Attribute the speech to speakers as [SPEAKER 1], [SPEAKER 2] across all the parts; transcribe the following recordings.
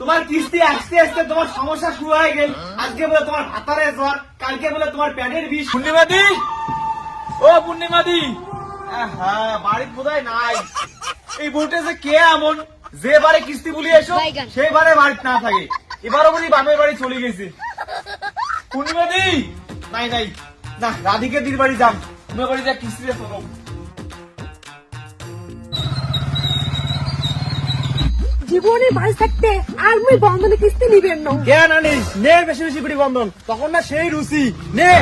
[SPEAKER 1] তোমার কিস্তি আসতে আসতে তোমার সমস্যা শুরু হয়ে গেল। আজকে বলে তোমার ভাতারে জ্বর কালকে বলে তোমার প্যাডের বিষ। পূর্ণিমাদি? ও পূর্ণিমাদি। হ্যাঁ বাড়ির বোধহয় নাই? এই বউটা যে কে এমন? যে বারে কিস্তি বলি এসো সেই বারে বাড়িতে না থাকে। এবারও বলি বাপের বাড়ি চলে গেছে। পূর্ণিমাদি? নাই নাই। না রাধিকে দির বাড়ি যাম। তুমি বাড়ি যা কিস্তিতে শোনো
[SPEAKER 2] জীবনে বাড়ি থাকতে আর মুই বন্ধনে কিস্তি নিবেন না।
[SPEAKER 1] কে না নিস নে বেশি বেশি করে বন্ধন। তখন না সেই রুচি। নে।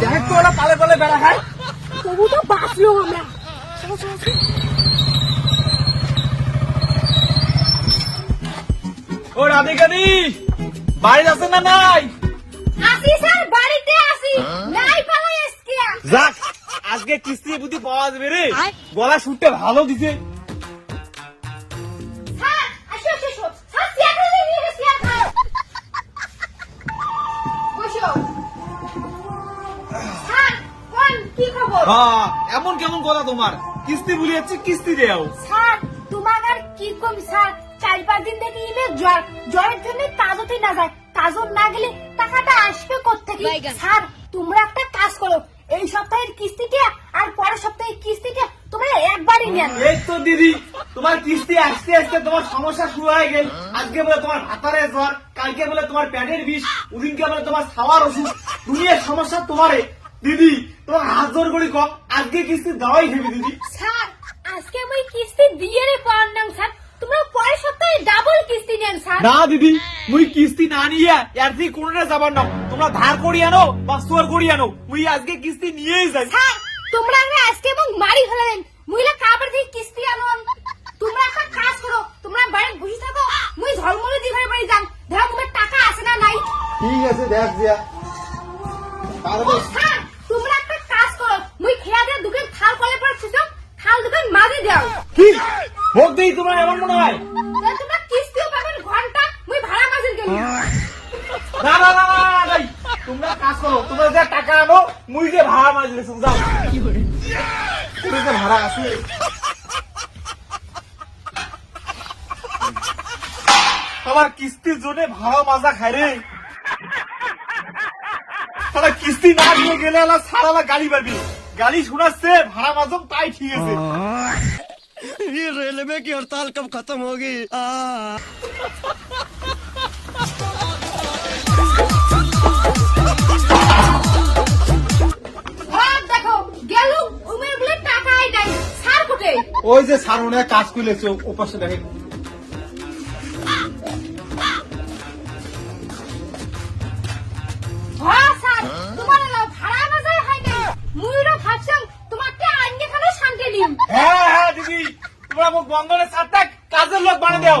[SPEAKER 1] দেখ তো ওরা পালে পালে বেড়া খায়।
[SPEAKER 2] তবু তো বাঁচলো আমরা।
[SPEAKER 1] ও রাধিকাদি বাড়ি আছে না নাই?
[SPEAKER 2] আসি স্যার বাড়িতে আসি। নাই পালাই আজকে।
[SPEAKER 1] যাক। আজকে কিস্তি বুদ্ধি পাওয়া যাবে রে। গলা শুটতে ভালো দিছে। হ্যাঁ এমন কেমন কথা তোমার? কিস্তি বলি যাচ্ছে কিস্তি দেও
[SPEAKER 2] স্যার তোমার আর কি কম স্যার? চার পাঁচ দিন থেকে ইমে জ্বর জ্বরের জন্য কাজতে না যায়। কাজত না গেলে টাকাটা আসবে কোত্থেকে?
[SPEAKER 3] বাইগান।
[SPEAKER 2] স্যার তোমরা একটা কাজ করো এই সপ্তাহের কিস্তিটা আর পরের সপ্তাহের কিস্তিটা তোমরা একবারই নেন
[SPEAKER 1] এই তো দিদি তোমার কিস্তি আসতে আসতে তোমার সমস্যা শুরু হয়ে গেল। আজকে বলে তোমার ভাতারে জ্বর কালকে বলে তোমার প্যাটের বিষ ওদিনকে বলে তোমার খাওয়ার ওষুধ দুনিয়ার সমস্যা তোমারে। দিদি তোমার হাত জোর করি কম আজকে কিস্তি দেওয়াই হেবি দিদি।
[SPEAKER 2] স্যার আজকে আমি কিস্তি দিয়ে রে পারলাম স্যার। তোমরা পরের সপ্তাহে ডাবল কিস্তি নেন স্যার।
[SPEAKER 1] না দিদি। মুই কিস্তি না নিয়ে এর থেকে কোনটা যাবার না তোমরা ধার করি আনো বা সুয়ার করি আনো মুই আজকে কিস্তি নিয়েই যাই।
[SPEAKER 2] স্যার তোমরা আগে আজকে এবং মারি ফেলেন মহিলা কাবার থেকে কিস্তি আনুন তোমরা একটা কাজ করো তোমরা বাড়ি বসে থাকো। মুই ঝলমলে দিঘার বাড়ি যান দেখো তোমার টাকা আছে না নাই।
[SPEAKER 1] ঠিক আছে দেখ দিয়া।
[SPEAKER 2] স্যার তোমরা একটা কাজ করো। মুই খেয়া দিয়ে দোকান থাল কলে ছিলাম থাল দোকান মাঝে দাও।
[SPEAKER 1] কি? ভোট দিই তোমার এমন মনে হয়
[SPEAKER 2] তাহলে তোমরা কিস্তিও পাবেন ঘণ্টা মুই ভাড়া মাঝে গেলি
[SPEAKER 1] না না না না না, ভাই তোমরা কাজ করো তোমরা যে টাকা আনো মুই যে ভাড়া মাঝে রেখে যাও তুমি যে ভাড়া আছে আমার কিস্তির জন্য ভাড়া মাজা খায় রে সারা কিস্তি না দিয়ে গেলে আলা সারা গাড়ি পাবি গাড়ি শোনাচ্ছে ভাড়া মাজম তাই ঠিক আছে
[SPEAKER 4] ये रेलवे की हड़ताल कब खत्म होगी
[SPEAKER 1] ওই যে সার কাজ খুলেছে ওপাশে পাশে দেখে
[SPEAKER 2] হ্যাঁ হয়
[SPEAKER 1] হ্যাঁ হ্যাঁ দিদি। তোমরা মুখ বন্ধনে সাত কাজের লোক বানিয়ে দাও।